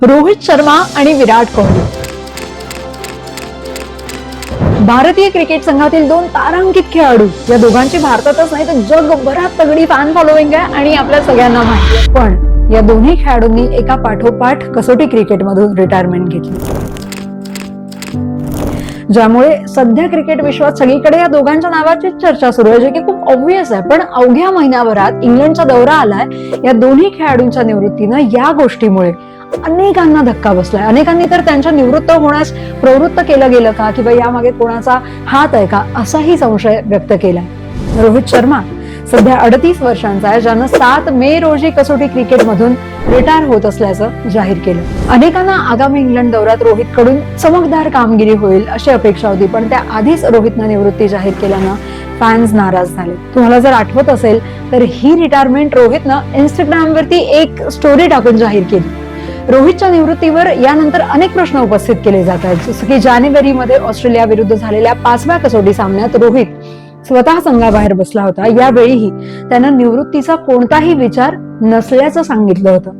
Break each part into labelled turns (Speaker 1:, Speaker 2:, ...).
Speaker 1: रोहित शर्मा आणि विराट कोहली. भारतीय क्रिकेट संघातील दोन तारांकित खेळाडू या दोघांची भारतातच नाही तर जगभरात तगडी फॅन फॉलोइंग आहे आणि आपल्या सगळ्यांना माहिती आहे. पण या दोन्ही खेळाडूंनी एका पाठोपाठ कसोटी क्रिकेटमधून रिटायरमेंट घेतली. ज्यामुळे सध्या क्रिकेट विश्वात सगळीकडे या दोघांच्या नावाची चर्चा सुरू आहे जे की खूप ऑब्विस आहे. पण अवघ्या महिन्याभरात इंग्लंडचा दौरा आलाय या दोन्ही खेळाडूंच्या निवृत्तीनं या गोष्टीमुळे अनेकांना धक्का बसलाय. अनेकांनी तर त्यांच्या निवृत्त होण्यास प्रवृत्त केलं गेलं का? किंवा यामागे कोणाचा हात आहे का? असाही संशय व्यक्त केलाय. रोहित शर्मा सध्या अडतीस वर्षांचा आहे ज्यानं सात मे रोजी कसोटी क्रिकेटमधून रिटायर होत असल्याचं जाहीर केलं. अनेकांना आगामी इंग्लंड दौऱ्यात रोहित कडून चमकदार कामगिरी होईल अशी अपेक्षा होती पण त्या आधीच रोहितनं निवृत्ती जाहीर केल्यानं फॅन्स नाराज झाले. तुम्हाला जर आठवत असेल तर ही रिटायरमेंट रोहितनं इंस्टाग्रामवरती एक स्टोरी टाकून जाहीर केली. रोहितच्या निवृत्तीवर यानंतर अनेक प्रश्न उपस्थित केले जात आहेत. जसं की जानेवारीमध्ये ऑस्ट्रेलिया विरुद्ध झालेल्या पाचव्या कसोटी सामन्यात रोहित स्वतः संघाबाहेर बसला होता. यावेळीही त्यानं निवृत्तीचा कोणताही विचार नसल्याचं सांगितलं होतं.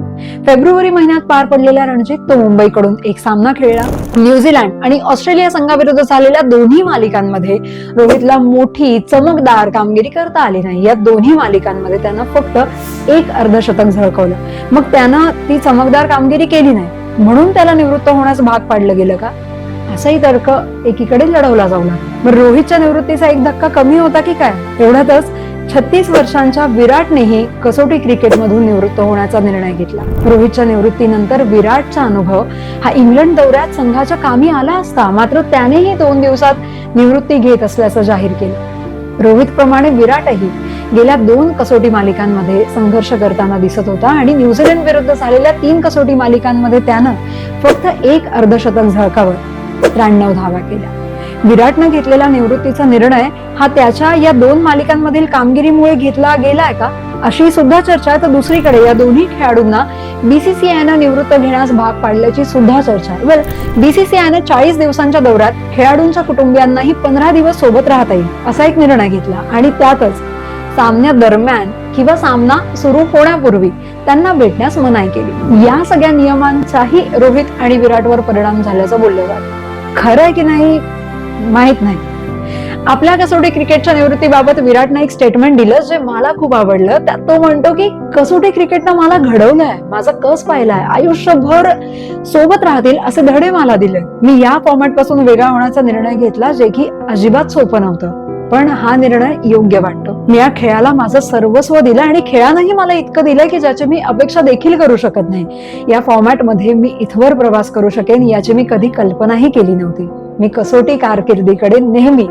Speaker 1: फेब्रुवारी महिन्यात पार पडलेल्या रणजीत तो मुंबईकडून एक सामना खेळला. न्यूझीलंड आणि ऑस्ट्रेलिया संघाविरुद्ध झालेल्या दोन्ही मालिकांमध्ये रोहितला मोठी चमकदार कामगिरी करता आली नाही. या दोन्ही मालिकांमध्ये त्यानं फक्त एक अर्धशतक झळकवलं. मग त्यानं ती चमकदार कामगिरी केली नाही. म्हणून त्याला निवृत्त होण्यास भाग पाडलं गेलं का? असाही तर्क एकीकडे लढवला जाऊ लागला. मग रोहितच्या निवृत्तीचा एक धक्का कमी होता की काय? एवढ्यातच छत्तीस वर्षांच्या विराटनेही कसोटी क्रिकेटमधून निवृत्त होण्याचा निर्णय घेतला. रोहितच्या निवृत्तीनंतर विराटचा अनुभव हा इंग्लंड दौऱ्यात संघाच्या कामी आला असता मात्र त्यानेही दोन दिवसात निवृत्ती घेत असल्याचं जाहीर केलं. रोहित प्रमाणे विराटही गेल्या दोन कसोटी मालिकांमध्ये संघर्ष करताना दिसत होता आणि न्यूझीलंड विरुद्ध झालेल्या तीन कसोटी मालिकांमध्ये त्यानं फक्त एक अर्धशतक झळकावत त्र्याण्णव धावा केल्या. विराटनं घेतलेला निवृत्तीचा निर्णय हा त्याच्या या दोन मालिकांमधील कामगिरीमुळे घेतला गेलाय का? अशी सुद्धा चर्चा तर दुसरीकडे या दोन्ही खेळाडूंना बीसीसीआयनं निवृत्त घेण्यास भाग पाडल्याची सुद्धा चर्चा आहे. वेल बीसीसीआयनं चाळीस दिवसांच्या दौऱ्यात खेळाडूंच्या कुटुंबियांनाही पंधरा दिवस सोबत राहता येईल असा एक निर्णय घेतला. आणि त्यातच सामन्या दरम्यान किंवा सामना सुरू होण्यापूर्वी त्यांना भेटण्यास मनाई केली. या सगळ्या नियमांचाही रोहित आणि विराटवर परिणाम झाल्याचं बोललं जात. खरं आहे की नाही? माहीत नाही. आपल्या कसोटी क्रिकेटच्या निवृत्तीबाबत विराटनं एक स्टेटमेंट दिलं जे मला खूप आवडलं. त्यात तो म्हणतो की कसोटी क्रिकेटनं मला घडवलंय माझा कस पाहिलाय आयुष्यभर सोबत राहतील असे धडे मला दिले. मी या फॉर्मॅटपासून वेगळा होण्याचा निर्णय घेतला जे की अजिबात सोपं नव्हतं. पण हा निर्णय योग्य वाटतो. मी या खेळाला माझं सर्वस्व दिलं आणि खेळानंही मला इतकं दिलं की ज्याची मी अपेक्षा देखील करू शकत नाही. या फॉर्मॅटमध्ये मी इथवर प्रवास करू शकेन याची मी कधी कल्पनाही केली नव्हती. मी कसोटी कारकिर्दीकडे नेहमी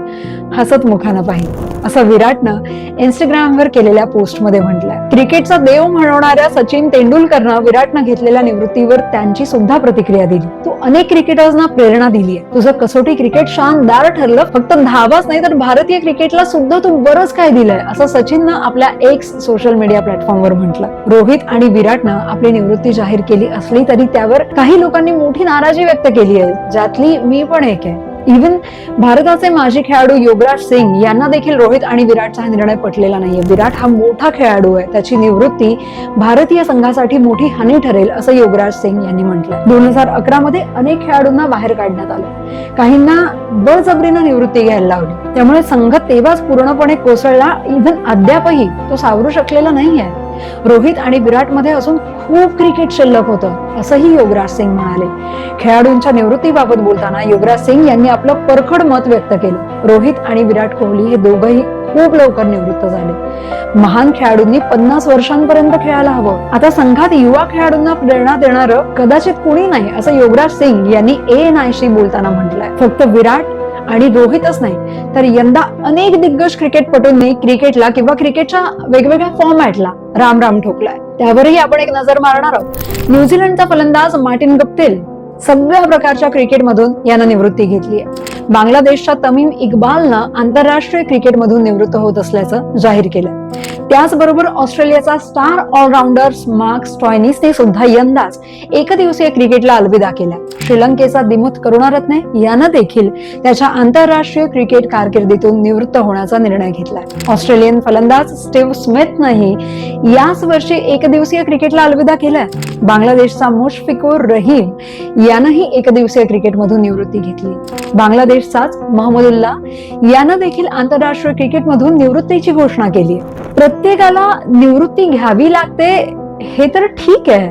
Speaker 1: हसत मुखानं पाहिजे असं विराटनं इंस्टाग्रामवर केलेल्या पोस्टमध्ये म्हटलंय. क्रिकेटचा देव म्हणवणाऱ्या सचिन तेंडुलकरनं विराटनं घेतलेल्या निवृत्तीवर त्यांची सुद्धा प्रतिक्रिया दिली. तू अनेक क्रिकेटर्सना प्रेरणा दिली आहे तुझं कसोटी क्रिकेट शानदार ठरलं फक्त धावाच नाही तर भारतीय क्रिकेटला सुद्धा तू बरंच काय दिलंय असं सचिननं आपल्या एक्स सोशल मीडिया प्लॅटफॉर्मवर म्हटलं. रोहित आणि विराटनं आपली निवृत्ती जाहीर केली असली तरी त्यावर काही लोकांनी मोठी नाराजी व्यक्त केली आहे ज्यातली मी पण एक आहे. इव्हन भारताचे माजी खेळाडू योगराज सिंग यांना देखील रोहित आणि विराटचा हा निर्णय पटलेला नाहीये. विराट हा मोठा खेळाडू आहे. त्याची निवृत्ती भारतीय संघासाठी मोठी हानी ठरेल असं योगराज सिंग यांनी म्हटलं दोन हजार अकरा मध्ये अनेक खेळाडूंना बाहेर काढण्यात आलं. काहींना बळजबरीनं निवृत्ती घ्यायला लावली. त्यामुळे संघ तेव्हाच पूर्णपणे कोसळला. इव्हन अद्यापही तो सावरू शकलेला नाहीये. रोहित आणि विराटमध्ये अजून खूप क्रिकेट शिल्लक होतं असंही योगराज सिंग म्हणाले. खेळाडूंच्या निवृत्तीबाबत बोलताना युवराज सिंग यांनी आपलं परखड मत व्यक्त केलं. रोहित आणि विराट कोहली हे दोघंही खूप लवकर निवृत्त झाले. महान खेळाडूंनी पन्नास वर्षांपर्यंत खेळायला हवं. आता संघात युवा खेळाडूंना प्रेरणा देणारं कदाचित कुणी नाही असं युवराज सिंग यांनी ए एन आय बोलताना म्हटलंय. फक्त विराट आणि रोहितच नाही तर यंदा अनेक दिग्गज क्रिकेटपटूंनी क्रिकेटला किंवा क्रिकेटच्या वेगवेगळ्या फॉर्मॅटला राम राम ठोकलाय. त्यावरही आपण एक नजर मारणार आहोत. न्यूझीलंडचा फलंदाज मार्टिन गप्तेल सगळ्या प्रकारच्या क्रिकेटमधून यानं निवृत्ती घेतली आहे. बांगलादेशच्या तमीम इक्बालनं आंतरराष्ट्रीय क्रिकेटमधून निवृत्त होत असल्याचं जाहीर केलं त्याचबरोबर ऑस्ट्रेलियाचा स्टार ऑलराऊंडर मार्क स्टॉयनिसने सुद्धा यंदाच एकदिवसीय क्रिकेटला अलविदा केला. श्रीलंकेचा दिमुथ करुणारत्ने यानं देखील त्याच्या आंतरराष्ट्रीय क्रिकेट कारकिर्दीतून निवृत्त होण्याचा निर्णय घेतला. ऑस्ट्रेलियन फलंदाज स्टीव्ह स्मिथनंही याच वर्षी एकदिवसीय क्रिकेटला अलविदा केलाय बांगलादेशचा मुशफिकुर रहीम यानंही एकदिवसीय क्रिकेटमधून निवृत्ती घेतली. बांगलादेशचाच महमदुल्ला यानं देखील आंतरराष्ट्रीय क्रिकेटमधून निवृत्तीची घोषणा केली. प्रत्येकाला निवृत्ती घ्यावी लागते हे तर ठीक आहे.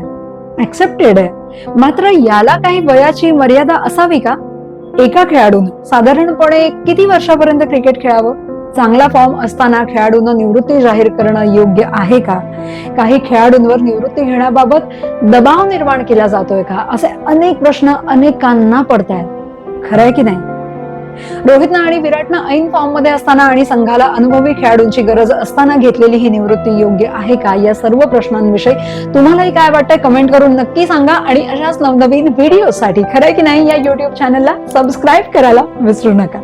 Speaker 1: ऍक्सेप्टेड आहे. मात्र याला काही वयाची मर्यादा असावी का? एका खेळाडून साधारणपणे किती वर्षापर्यंत क्रिकेट खेळावं? चांगला फॉर्म असताना खेळाडूंना निवृत्ती जाहीर करणं योग्य आहे का? काही खेळाडूंवर निवृत्ती घेण्याबाबत दबाव निर्माण केला जातोय का? असे अनेक प्रश्न अनेकांना पडतायत. खरंय की नाही? रोहितनं आणि विराटनं ऐन फॉर्ममध्ये असताना आणि संघाला अनुभवी खेळाडूंची गरज असताना घेतलेली ही निवृत्ती योग्य आहे का? या सर्व प्रश्नांविषयी तुम्हालाही काय वाटतंय कमेंट करून नक्की सांगा. आणि अशाच नवनवीन व्हिडिओसाठी खरंय की नाही या युट्यूब चॅनलला सबस्क्राईब करायला विसरू नका.